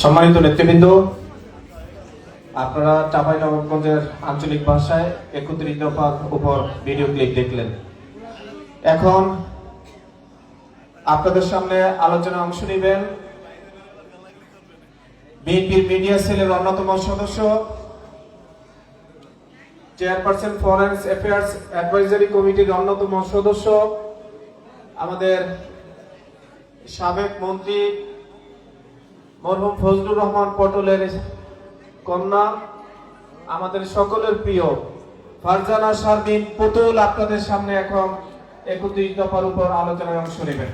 সম্মানিত নেতৃবৃন্দ, আপনারা চাপাই নবাবগঞ্জের আঞ্চলিক ভাষায় একত্রিত দফার উপর ভিডিও ক্লিপ দেখলেন। এখন আপনাদের সামনে আলোচনা অংশ নেবেন বিএনপির মিডিয়া সেলের অন্যতম সদস্য, চেয়ারপারসন ফরেন্স অ্যাফেয়ার্স অ্যাডভাইজারি কমিটির অন্যতম সদস্য, আমাদের সাবেক মন্ত্রী মরহুম ফজলুর রহমান পটলের কন্যা আমাদের সকলের প্রিয় ফারজানা শারমিন পুতুল আপনাদের সামনে এখন একত্রিশ দফার উপর আলোচনায় অংশ নেবেন।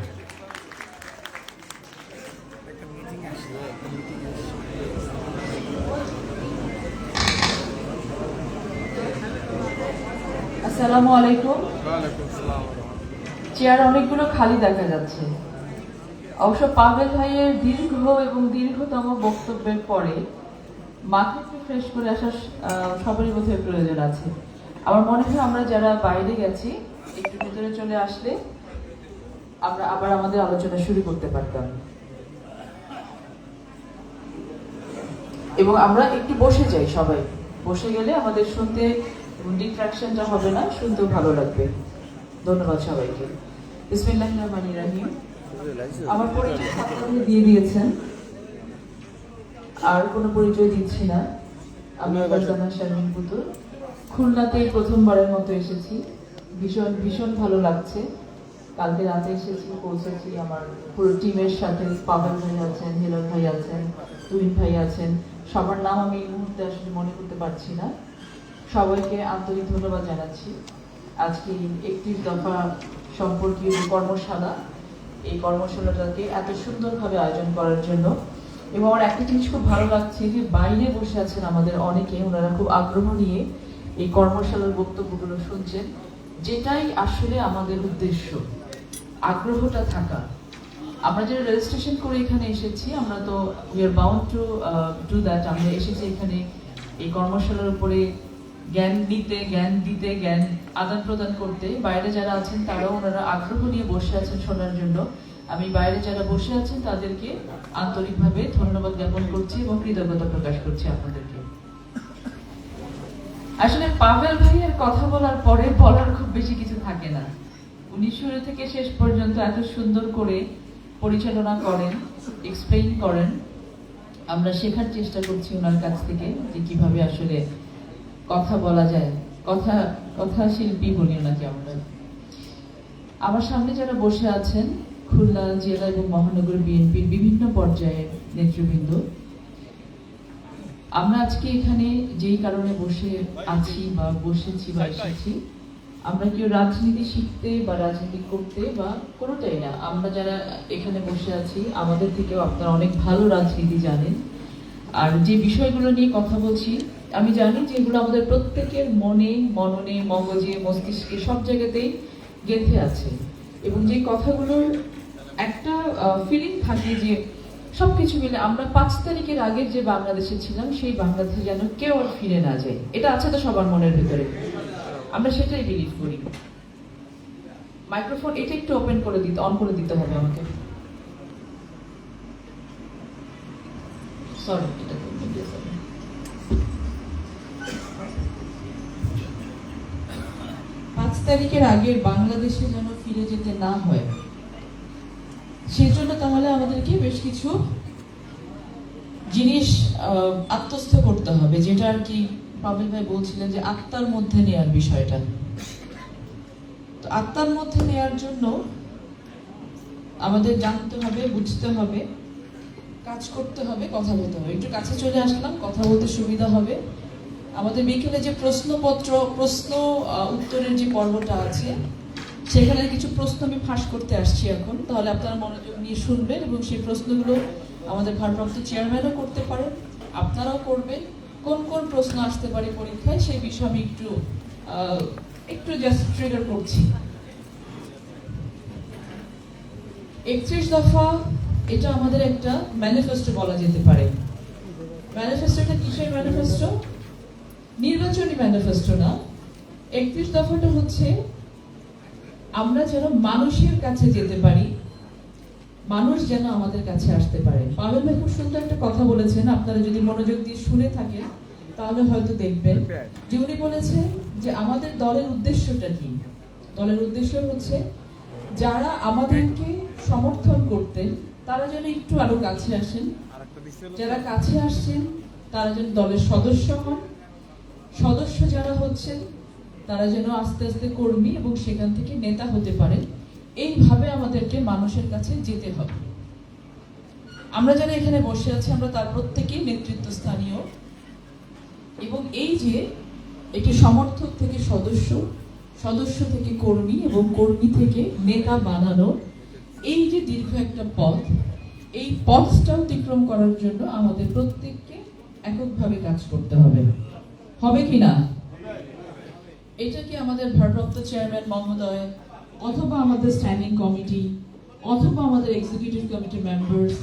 আসসালামু আলাইকুম। চেয়ার অনেকগুলো খালি দেখা যাচ্ছে। অবশ্য পাভেল ভাইয়ের দীর্ঘ এবং দীর্ঘতম বক্তব্যের পরে মাথা একটু ফ্রেশ করে আসার সবারই বোধহয় প্রয়োজন আছে। আমার মনে হয় আমরা যারা বাইরে গেছি, একটু ভিতরে চলে আসলে আমরা আবার আমাদের আলোচনা শুরু করতে পারতাম। এবং আমরা একটু বসে যাই সবাই। বসে গেলে আমাদের শুনতে ডিট্রাকশনটা হবে না, শুনতেও ভালো লাগবে। ধন্যবাদ সবাইকে। বিসমিল্লাহ রহমান রাহিম। আমার পরিচয় দিয়ে দিয়েছেন। আর কোনো পরিচয় দিচ্ছি না। আমি ফারজানা শারমিন পুতুল। খুলনাতেই প্রথমবারের মতো এসেছি। ভীষণ ভীষণ ভালো লাগছে। কালকে রাতে এসেছি পৌঁছেছি আমার পুরো টিমের সাথে। পাবেল ভাই আছেন ভাই আছেন তুহিন ভাই আছেন। সবার নাম আমি এই মুহূর্তে আসলে মনে করতে পারছি না। সবাইকে আন্তরিক ধন্যবাদ জানাচ্ছি। আজকে একত্রিশ দফা সম্পর্কীয় কর্মশালা এই কর্মশালাটাকে এত সুন্দরভাবে আয়োজন করার জন্য। এবং আমার একটা জিনিস খুব ভালো লাগছে যে বাইরে বসে আছেন আমাদের অনেকে, ওনারা খুব আগ্রহ নিয়ে এই কর্মশালার বক্তব্যগুলো শুনছেন, যেটাই আসলে আমাদের উদ্দেশ্য, আগ্রহটা থাকা। আমরা যারা রেজিস্ট্রেশন করে এখানে এসেছি, আমরা তো we are bound to do that আমরা এসেছি এখানে এই কর্মশালার উপরে জ্ঞান নিতে, জ্ঞান দিতে, জ্ঞান আদান প্রদান করতে। বাইরে যারা আছেন, তারাও ওনারা আগ্রহ নিয়ে বসে আছেন শোনার জন্য। আমি বাইরে যারা বসে আছেন, তাদেরকে আন্তরিকভাবে ধন্যবাদ জ্ঞাপন করছি এবং কৃতজ্ঞতা প্রকাশ করছি আপনাদেরকে। আসলে পাভেল ভাইয়ের কথা বলার পরে বলার খুব বেশি কিছু থাকে না। উনি শুরু থেকে শেষ পর্যন্ত এত সুন্দর করে পরিচালনা করেন এক্সপ্লেইন করেন। আমরা শেখার চেষ্টা করছি ওনার কাছ থেকে যে কীভাবে আসলে কথা বলা যায়, কথা কথা শিল্পী বলি ওনাকে আমরা। আমার সামনে যারা বসে আছেন খুলনা জেলা এবং মহানগর বিএনপির বিভিন্ন পর্যায়ের নেতৃবৃন্দ। আমরা আজকে এখানে যেই কারণে বসে আছি বা বসেছি বা এসেছি, আমরা কেউ রাজনীতি শিখতে বা রাজনীতি করতে বা কোনোটাই না। আমরা যারা এখানে বসে আছি, আমাদের থেকেও আপনারা অনেক ভালো রাজনীতি জানেন। আর যে বিষয়গুলো নিয়ে কথা বলছি, আমি জানি যে এগুলো আমাদের প্রত্যেকের মনে, মননে, মগজে, মস্তিষ্কে সব জায়গাতেই গেঁথে আছে। এবং যে কথাগুলোর একটা ফিলিং থাকে যে সবকিছু মিলে আমরা পাঁচ তারিখের আগের যে বাংলাদেশে ছিলাম, সেই বাংলাদেশে যেন কেউ আর ফিরে না যায়। এটা আছে তো সবার মনের ভেতরে। আমরা সেটাই বিলিভ করি। মাইক্রোফোন এটা একটু ওপেন করে দিতে অন করে দিতে হবে আমাকে। পাঁচ তারিখের আগে বাংলাদেশে যেন ফিরে যেতে না হয়। সেই জন্য তাহলে আমাদেরকে বেশ কিছু জিনিস আত্মস্থ করতে হবে, যেটা আর কি পাবেল ভাই বলছিলেন যে আত্মার মধ্যে নেয়ার বিষয়টা। তো আত্মার মধ্যে নেয়ার জন্য আমাদের জানতে হবে, বুঝতে হবে, কাজ করতে হবে, কথা বলতে হবে। একটু কাছে চলে আসলাম, কথা বলতে সুবিধা হবে। আমাদের বিকেলে যে প্রশ্নপত্র, প্রশ্ন উত্তরের যে পর্বটা আছে সেখানে কিছু প্রশ্ন আমি ফাঁস করতে আসছি এখন, তাহলে আপনারা মনোযোগ নিয়ে শুনবেন এবং সেই প্রশ্নগুলো আমাদের ভারপ্রাপ্ত চেয়ারম্যানও করতে পারেন, আপনারাও করবেন। কোন কোন প্রশ্ন আসতে পারে পরীক্ষায়, সেই বিষয়ে আমি একটু একটু জাস্ট ট্রিগার করছি। একত্রিশ দফা, এটা আমাদের একটা ম্যানিফেস্টো বলা যেতে পারে। ম্যানিফেস্টোটা কিসের ম্যানিফেস্টো নির্বাচনী ম্যানিফেস্টো না। একত্রিশ দফাটা হচ্ছে আমরা যেন মানুষের কাছে যেতে পারি, মানুষ যেন আমাদের কাছে আসতে পারে। পাবেল ভাই খুব সুন্দর একটা কথা বলেছেন, আপনারা যদি মনোযোগ দিয়ে শুনে থাকেন, তাহলে হয়তো দেখবেন যে উনি বলেছেন যে আমাদের দলের উদ্দেশ্যটা কি। দলের উদ্দেশ্য হচ্ছে যারা আমাদেরকে সমর্থন করতেন, তারা যেন একটু আরও কাছে আসেন। যারা কাছে আসছেন, তারা যেন দলের সদস্য হন। সদস্য যারা হচ্ছেন তারা যেন আস্তে আস্তে কর্মী এবং সেখান থেকে নেতা হতে পারে এইভাবে আমাদেরকে মানুষের কাছে যেতে হবে। আমরা যারা এখানে বসে আছি, আমরা তার প্রত্যেকেই নেতৃত্ব স্থানীয়। এবং এই যে একটি সমর্থক থেকে সদস্য সদস্য থেকে কর্মী এবং কর্মী থেকে নেতা বানানো, এই যে দীর্ঘ একটা পথ, এই পথটা অতিক্রম করার জন্য আমাদের প্রত্যেককে এককভাবে কাজ করতে হবে। হবে কি না? এটা কি আমাদের ভারপ্রাপ্ত চেয়ারম্যান মহোদয় অথবা আমাদের স্ট্যান্ডিং কমিটি অথবা আমাদের এক্সিকিউটিভ কমিটি মেম্বার্স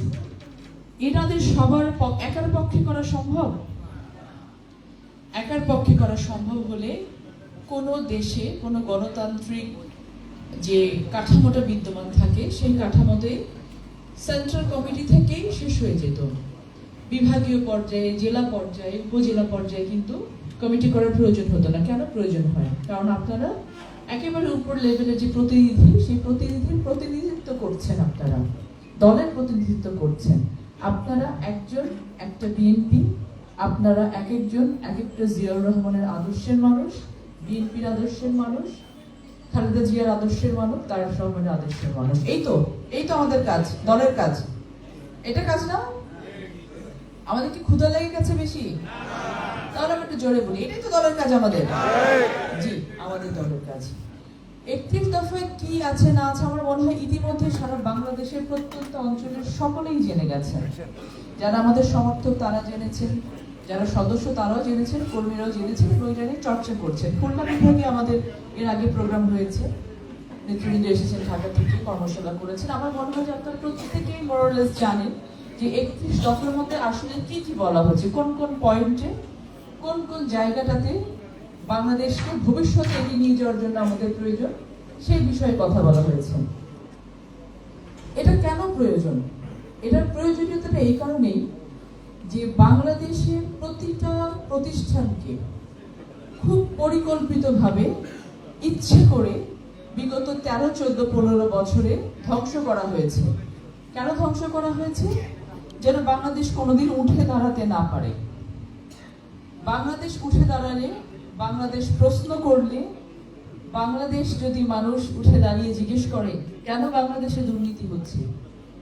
এনাদের সবার একার পক্ষে করা সম্ভব? একার পক্ষে করা সম্ভব হলে কোনো দেশে কোনো গণতান্ত্রিক যে কাঠামোটা বিদ্যমান থাকে, সেই কাঠামোতে সেন্ট্রাল কমিটি থেকেই শেষ হয়ে যেত। বিভাগীয় পর্যায়ে, জেলা পর্যায়ে, উপজেলা পর্যায়ে কিন্তু কমিটি করার প্রয়োজন হতো না। কেন প্রয়োজন হয়? কারণ আপনারা একেবারে উপর লেভেলে যে প্রতিনিধি, সেই প্রতিনিধির প্রতিনিধিত্ব করছেন আপনারা। দলের প্রতিনিধিত্ব করছেন। আপনারা একজন, একটা বিএনপি আপনারা এক একজন এক একটা জিয়াউর রহমানের আদর্শের মানুষ বিএনপির আদর্শের মানুষ, খালেদা জিয়ার আদর্শের মানুষ, তারেক রহমানের আদর্শের মানুষ। এই তো এই তো আমাদের কাজ, দলের কাজ। এটা কাজ না? আমাদের কি ক্ষুধা লেগে গেছে বেশি? তাহলে আমি একটু জোরে বলি, এটাই তো দলের কাজ আমাদের। জি, আমাদের দলের কাজ। একত্রিশ দফায় কি আছে, না আছে, আমার মনে হয় ইতিমধ্যে সারা বাংলাদেশের প্রত্যন্ত অঞ্চলের সকলেই জেনে গেছেন। যারা আমাদের সমর্থক, তারা জেনেছেন। যারা সদস্য, তারাও জেনেছেন। কর্মীরাও জেনেছেন এবং এটা নিয়ে চর্চা করছেন। খুলনা বিভাগে আমাদের এর আগে প্রোগ্রাম হয়েছে। নেতৃবৃন্দ এসেছেন ঢাকা থেকে, কর্মশালা করেছেন। আমার মনে হয় যে আপনারা প্রত্যেকেই মোরলেস জানেন যে একত্রিশ দফার মধ্যে আসলে কি কি বলা হচ্ছে, কোন কোন পয়েন্টে কোন কোন জায়গাটাতে বাংলাদেশকে ভবিষ্যতে এগিয়ে নিয়ে যাওয়ার জন্য আমাদের প্রয়োজন, সেই বিষয়ে কথা বলা হয়েছে। এটা কেন প্রয়োজন? এটার প্রয়োজনীয়তাটা এই কারণেই যে বাংলাদেশের প্রতিটা প্রতিষ্ঠানকে খুব পরিকল্পিতভাবে ইচ্ছে করে বিগত তেরো, চোদ্দ, পনেরো বছরে ধ্বংস করা হয়েছে। কেন ধ্বংস করা হয়েছে? যেন বাংলাদেশ কোনোদিন উঠে দাঁড়াতে না পারে। বাংলাদেশ উঠে দাঁড়ালে, বাংলাদেশ প্রশ্ন করলে, বাংলাদেশ যদি মানুষ উঠে দাঁড়িয়ে জিজ্ঞেস করে, কেন বাংলাদেশে দুর্নীতি হচ্ছে?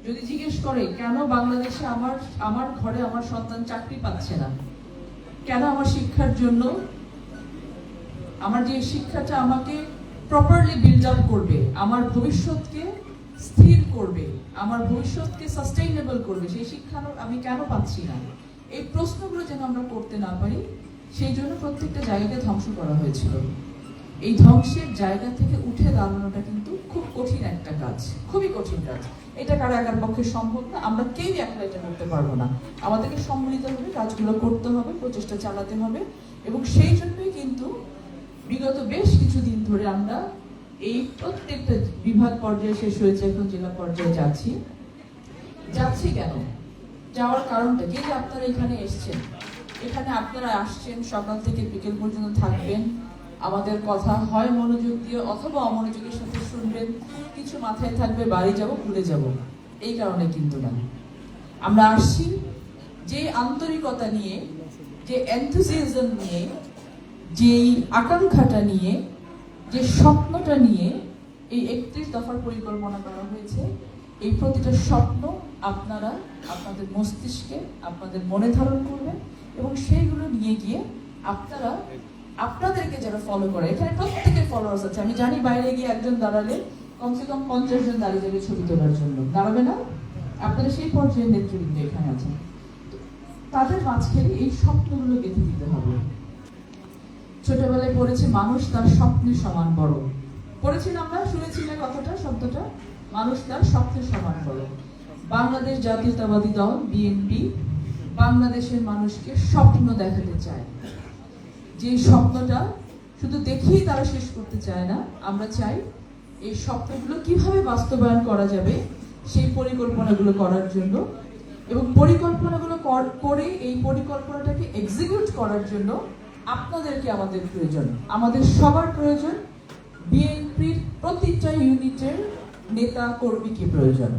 যদি জিজ্ঞেস করে, কেন বাংলাদেশে আমার আমার ঘরে আমার সন্তান চাকরি পাচ্ছে না? কেন আমার শিক্ষার জন্য, আমার যে শিক্ষাটা আমাকে প্রপারলি বিল্ড আপ করবে, আমার ভবিষ্যৎকে স্থির করবে, আমার ভবিষ্যৎকে সাস্টেইনেবল করবে, সেই শিক্ষা আমি কেন পাচ্ছি না? এই প্রশ্নগুলো যেন আমরা করতে না পারি, সেই জন্য প্রত্যেকটা জায়গাকে ধ্বংস করা হয়েছিল। এই ধ্বংসের জায়গা থেকে উঠে দাঁড়ানোটা কিন্তু খুব কঠিন একটা কাজ, খুবই কঠিন কাজ। এটা কারও একার পক্ষে সম্ভব না, আমরা কেউই একলা এটা করতে পারব না। আমাদেরকে সম্মিলিতভাবে কাজগুলো করতে হবে, প্রচেষ্টা চালাতে হবে, এবং সেই জন্যই কিন্তু বিগত বেশ কিছুদিন ধরে আমরা এই প্রত্যেকটা বিভাগ পর্যায়ে শেষ হয়েছে, এখন জেলা পর্যায়ে যাচ্ছি। যাচ্ছি কেন? যাওয়ার কারণটা কি যে আপনারা এখানে এসছেন? এখানে আপনারা আসছেন, সকাল থেকে বিকেল পর্যন্ত থাকবেন, আমাদের কথা হয় মনোযোগ দিয়ে অথবা অমনোযোগের সাথে শুনবেন, কিছু মাথায় থাকবে, বাড়ি যাব ভুলে যাব। এই কারণে কিন্তু না। আমরা আসছি যে আন্তরিকতা নিয়ে, যে এনথুজিয়াজম নিয়ে, যেই আকাঙ্ক্ষাটা নিয়ে, যে স্বপ্নটা নিয়ে এই একত্রিশ দফার পরিকল্পনা করা হয়েছে। এই প্রতিটা স্বপ্ন আপনারা আপনাদের মস্তিষ্কে আপনাদের মনে ধারণ করবেন এবং সেইগুলো নিয়ে গিয়ে আপনারা আপনাদেরকে যারা ফলো করে এখানে প্রত্যেকের ফলোয়ার্স আছে। আমি জানি বাইরে গিয়ে একজন দাঁড়ালে কমসে কম পঞ্চাশ জন দাঁড়িয়ে যাবে ছবি তোলার জন্য। দাঁড়াবে না? আপনারা সেই পর্যায়ে নেতৃবৃন্দ এখানে আছেন। তাদের মাঝখানে এই স্বপ্নগুলো গেঁথে দিতে হবে। ছোটবেলায় পড়েছে, মানুষ তার স্বপ্নের সমান বড়। পড়েছি আমরা? শুনেছি না কথাটা, শব্দটা? মানুষ তার স্বপ্নের সমান বড় বাংলাদেশ জাতীয়তাবাদী দল বিএনপি বাংলাদেশের মানুষকে স্বপ্ন দেখাতে চায়। যে স্বপ্নটা শুধু দেখেই তারা শেষ করতে চায় না, আমরা চাই এই স্বপ্নগুলো কীভাবে বাস্তবায়ন করা যাবে, সেই পরিকল্পনাগুলো করার জন্য এবং পরিকল্পনাগুলো কর- করে এই পরিকল্পনাটাকে এক্সিকিউট করার জন্য আপনাদেরকে আমাদের প্রয়োজন। আমাদের সবার প্রয়োজন বিএনপির প্রতিটা ইউনিটের নেতা কর্মীকে প্রয়োজন?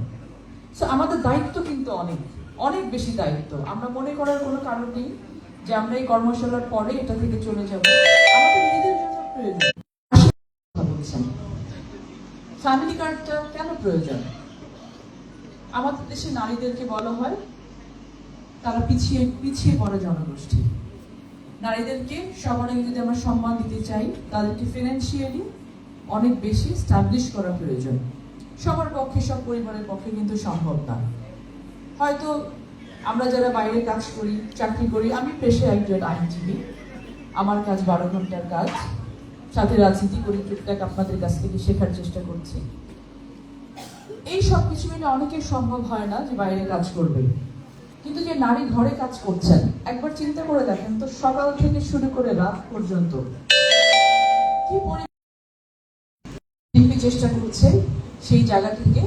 সো আমাদের দায়িত্ব কিন্তু অনেক অনেক বেশি দায়িত্ব। আমরা মনে করার কোনো কারণ নেই যে আমরা এই কর্মশালার পরে এটা থেকে চলে যাব। আমাদের নিজেদের জন্য প্রয়োজন। ফ্যামিলি কার্ডটা কেন প্রয়োজন? আমাদের দেশে নারীদেরকে বলা হয়, তারা পিছিয়ে পিছিয়ে পড়া জনগোষ্ঠী। নারীদেরকে সবার আগে যদি আমরা সম্মান দিতে চাই, তাদেরকে ফিনান্সিয়ালি অনেক বেশি স্টাবলিশ করা প্রয়োজন। সবার পক্ষে, সব পরিবারের পক্ষে কিন্তু সম্ভব না। হয়তো আমরা যারা বাইরে কাজ করি, চাকরি করি, আমি পেশে একজন আইনজীবী। আমার কাজ বারো ঘণ্টার কাজ। সাথে রাজনীতি করি, টুকটাক আপনাদের কাছ থেকে শেখার চেষ্টা করছি। এই সব কিছু মিলে অনেকের সম্ভব হয় না যে বাইরে কাজ করবে। কিন্তু যে নারী ঘরে কাজ করছেন, একবার চিন্তা করে দেখেন তো সকাল থেকে শুরু করে রাত পর্যন্ত। কি চেষ্টা করছে। সেই জায়গা থেকে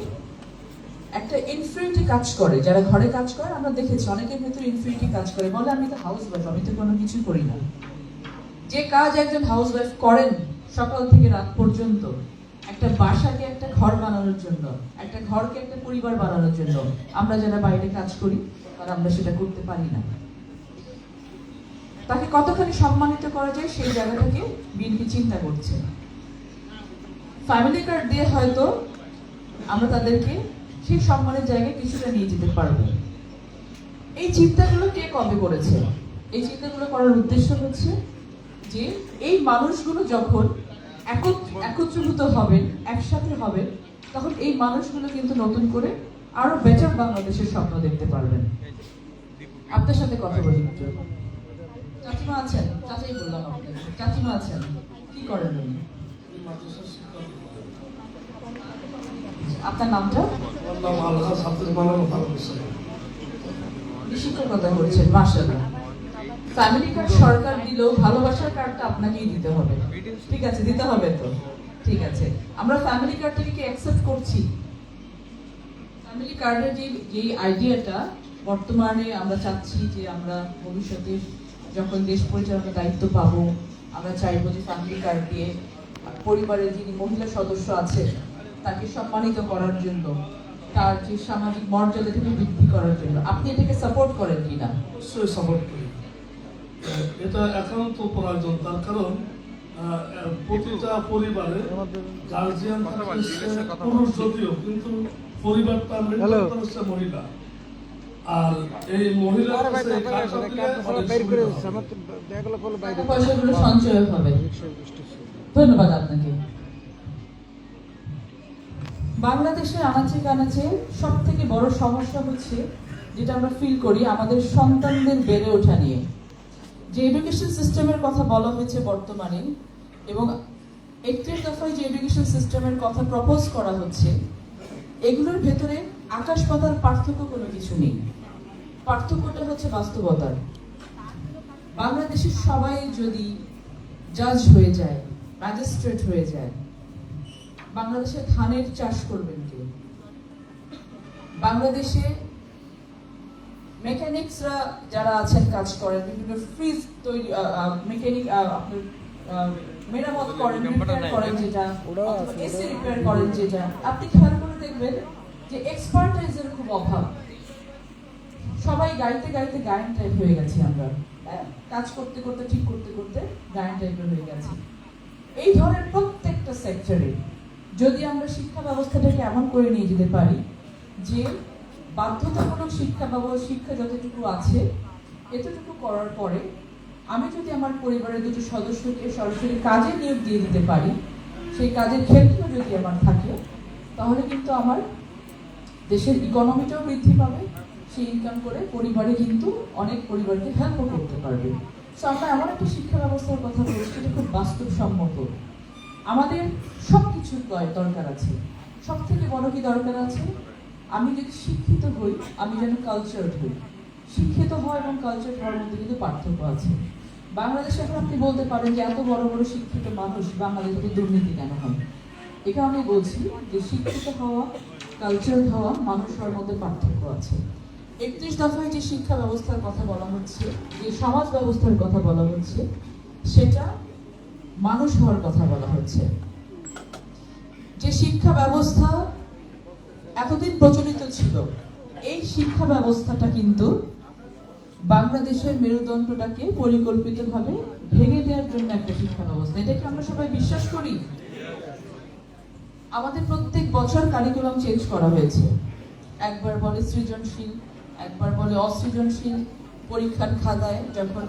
একটা ইনফিনিটি কাজ করে। যারা ঘরে কাজ করে, আমরা দেখেছি অনেকের ভেতরে ইনফিনিটি কাজ করে। বলে, আমি তো হাউস ওয়াইফ আমি তো কোনো কিছু করি না। যে কাজ একজন হাউস ওয়াইফ করেন সকাল থেকে রাত পর্যন্ত, একটা বাসাকে একটা ঘর বানানোর জন্য, একটা ঘরকে একটা পরিবার বানানোর জন্য, আমরা যারা বাইরে কাজ করি আর আমরা সেটা করতে পারি না। তাকে কতখানি সম্মানিত করা যায়, সেই জায়গাটাকে বিএনপি চিন্তা করছে। ফ্যামিলি কার্ড দিয়ে হয়তো আমরা তাদেরকে সেই সম্মানের জায়গায় কিছুটা নিয়ে যেতে পারব। এই চিন্তাগুলো কে কবে করেছে? এই চিন্তাগুলো করার উদ্দেশ্য হচ্ছে যে এই মানুষগুলো যখন একত- একত্রীভূত হবেন, একসাথে হবেন, তখন এই মানুষগুলো কিন্তু নতুন করে আরও বেটার বাংলাদেশের স্বপ্ন দেখতে পারবেন। আপনার সাথে কথা বলি চাচিমা আছেন? চাচাই বললাম আপনাকে। চাচিমা আছেন? কি করেন উনি? আপনার নামটা? বিষয় শিক্ষকতা করছেন মাসাল্লাহ ফ্যামিলি কার্ড সরকার দিলেও ভালোবাসার কার্ডটা আপনাকেই দিতে হবে। ঠিক আছে দিতে হবে তো? ঠিক আছে। আমরা ফ্যামিলি কার্ডটাকে কি অ্যাকসেপ্ট করছি? ফ্যামিলি কার্ডের যে যে আইডিয়াটা বর্তমানে আমরা চাচ্ছি যে আমরা ভবিষ্যতে যখন দেশ পরিচালনার দায়িত্ব পাবো আমরা চাইব যে ফ্যামিলি কার্ড দিয়ে পরিবারের যিনি মহিলা সদস্য আছে তাকে সম্মানিত করার জন্য তার যে সামাজিক মর্যাদাটাকে বৃদ্ধি করার জন্য। আপনি এটাকে সাপোর্ট করেন কিনা অবশ্যই সাপোর্ট করি। এটা একান্ত প্রয়োজন তার কারণ প্রতিটা পরিবারে গার্জিয়ান পুরুষ যদিও কিন্তু পরিবারটা হচ্ছে মহিলা। আর এই মহিলার কাছে সঞ্চয় হবে। ধন্যবাদ আপনাকে। বাংলাদেশের আনাচে কানাচে সব থেকে বড় সমস্যা হচ্ছে যেটা আমরা ফিল করি আমাদের সন্তানদের বেড়ে ওঠা নিয়ে। যে এডুকেশন সিস্টেমের কথা বলা হয়েছে বর্তমানে এবং একটির দফায় যে এডুকেশন সিস্টেমের কথা প্রপোজ করা হচ্ছে, এগুলোর ভেতরে আকাশ পাতার পার্থক্য কোনো কিছু নেই। পার্থক্যটা হচ্ছে বাস্তবতার। বাংলাদেশের সবাই যদি জাজ হয়ে যায় ম্যাজিস্ট্রেট হয়ে যায় বাংলাদেশে ধানের চাষ করবেন কে? বাংলাদেশে মেকানিক্সরা যারা আছেন কাজ করেন বিভিন্ন ফ্রিজ তৈরি মেকানিক আপনার মেরামত করেন রিপেয়ার করেন যেটা এসি রিপেয়ার করেন যেটা। আপনি খেয়াল করে দেখবেন যে এক্সপার্টাইজের খুব অভাব। সবাই গাইতে গাইতে গায়ন টাইপ হয়ে গেছি আমরা। হ্যাঁ? কাজ করতে করতে ঠিক করতে করতে গায়ন টাইপের হয়ে গেছে। এই ধরনের প্রত্যেকটা সেক্টরে যদি আমরা শিক্ষা ব্যবস্থাটাকে এমন করে নিয়ে যেতে পারি? যে বাধ্যতামূলক শিক্ষা ব্যবস্থা শিক্ষা যতটুকু আছে, এতটুকু করার পরে আমি যদি আমার পরিবারের দুটো সদস্যকে সরাসরি কাজে নিয়োগ দিয়ে দিতে পারি, সেই কাজের ক্ষেত্র যদি আমার থাকে, তাহলে কিন্তু আমার দেশের ইকোনমিটাও বৃদ্ধি পাবে, সেই ইনকাম করে পরিবারে কিন্তু অনেক পরিবারকে হেল্পও করতে পারবে। সো আমরা এমন একটা শিক্ষা ব্যবস্থার কথা বলছি, যেটা খুব বাস্তবসম্মত। আমাদের সব কিছুর দরকার আছে। সব থেকে বড় কি দরকার আছে? আমি যদি শিক্ষিত হই, আমি যেন কালচার হই। শিক্ষিত হওয়া এবং কালচার হওয়ার মধ্যে কিন্তু পার্থক্য আছে। বাংলাদেশে এখন আপনি বলতে পারেন যে এত বড় বড় শিক্ষিত মানুষ বাংলাদেশে দুর্নীতি কেন হয়? এ কারণে বলছি যে শিক্ষিত হওয়া কালচার হওয়া, মানুষ হওয়ার মধ্যে পার্থক্য আছে। একত্রিশ দফায় যে শিক্ষা ব্যবস্থার কথা বলা হচ্ছে, যে সমাজ ব্যবস্থার কথা বলা হচ্ছে, সেটা মানুষ হওয়ার কথা বলা হচ্ছে। যে শিক্ষা ব্যবস্থা এতদিন প্রচলিত ছিল, এই শিক্ষা ব্যবস্থাটা কিন্তু বাংলাদেশের মেরুদণ্ডটাকে পরিকল্পিতভাবে ভেঙে দেওয়ার জন্য একটা শিক্ষা ব্যবস্থা। এটাকে আমরা সবাই বিশ্বাস করি। আমাদের প্রত্যেক বছর কারিকুলাম চেঞ্জ করা হয়েছে। একবার বলে সৃজনশীল, একবার বলে অসৃজনশীল পরীক্ষার খাতায় যখন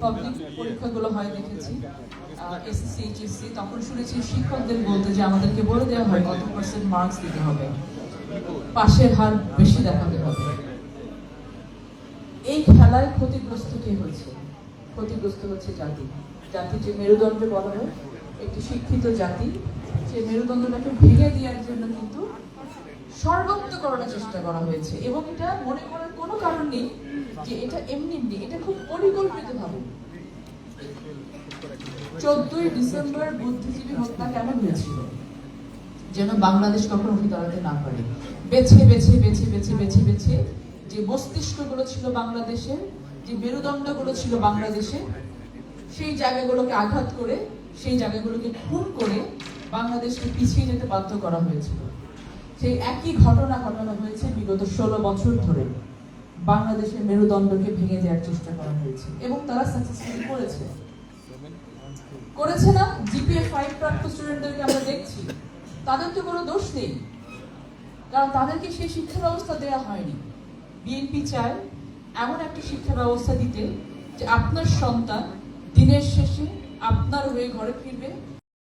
পাবলিক পরীক্ষাগুলো হয়, দেখেছি। এসএসসি তখন শুনেছি শিক্ষকদের বলতে যে আমাদেরকে বলে দেওয়া হয়, কত পার্সেন্ট মার্কস দিতে হবে। পাশের হার বেশি দেখাতে হবে। এই খেলায় ক্ষতিগ্রস্ত কে হচ্ছে ক্ষতিগ্রস্ত হচ্ছে জাতি। জাতি যে মেরুদণ্ড বলা হয় একটি শিক্ষিত জাতি, যে মেরুদণ্ডটাকে ভেঙে দেওয়ার জন্য কিন্তু সর্বাত্মকরণের চেষ্টা করা হয়েছে। এবং এটা মনে করার কোনো কারণ নেই যে এটা এমনি এটা খুব পরিকল্পিত ভাবে চোদ্দই ডিসেম্বর বুদ্ধিজীবী হত্যা কেমন হয়েছিল? যেন বাংলাদেশ কখনো দাঁড়াতে না পারে। বেছে বেছে বেছে বেছে বেছে বেছে যে মস্তিষ্কগুলো ছিল বাংলাদেশের যে মেরুদণ্ডগুলো ছিল বাংলাদেশে, সেই জায়গাগুলোকে আঘাত করে, সেই জায়গাগুলোকে খুন করে বাংলাদেশকে পিছিয়ে যেতে বাধ্য করা হয়েছিল। সেই একই ঘটনা ঘটানো হয়েছে বিগত ষোলো বছর ধরে। বাংলাদেশের মেরুদণ্ডকে ভেঙে দেওয়ার চেষ্টা করা হয়েছে এবং তারা সাকসেসফুলি করেছে। করেছে না? জিপিএ ফাইভ প্রাপ্ত স্টুডেন্টদেরকে আমরা দেখছি। তাদের তো কোনো দোষ নেই। কারণ তাদেরকে সেই শিক্ষা ব্যবস্থা দেওয়া হয়নি। বিএনপি চায় এমন একটা শিক্ষা ব্যবস্থা দিতে যে আপনার সন্তান দিনের শেষে আপনার হয়ে ঘরে ফিরবে।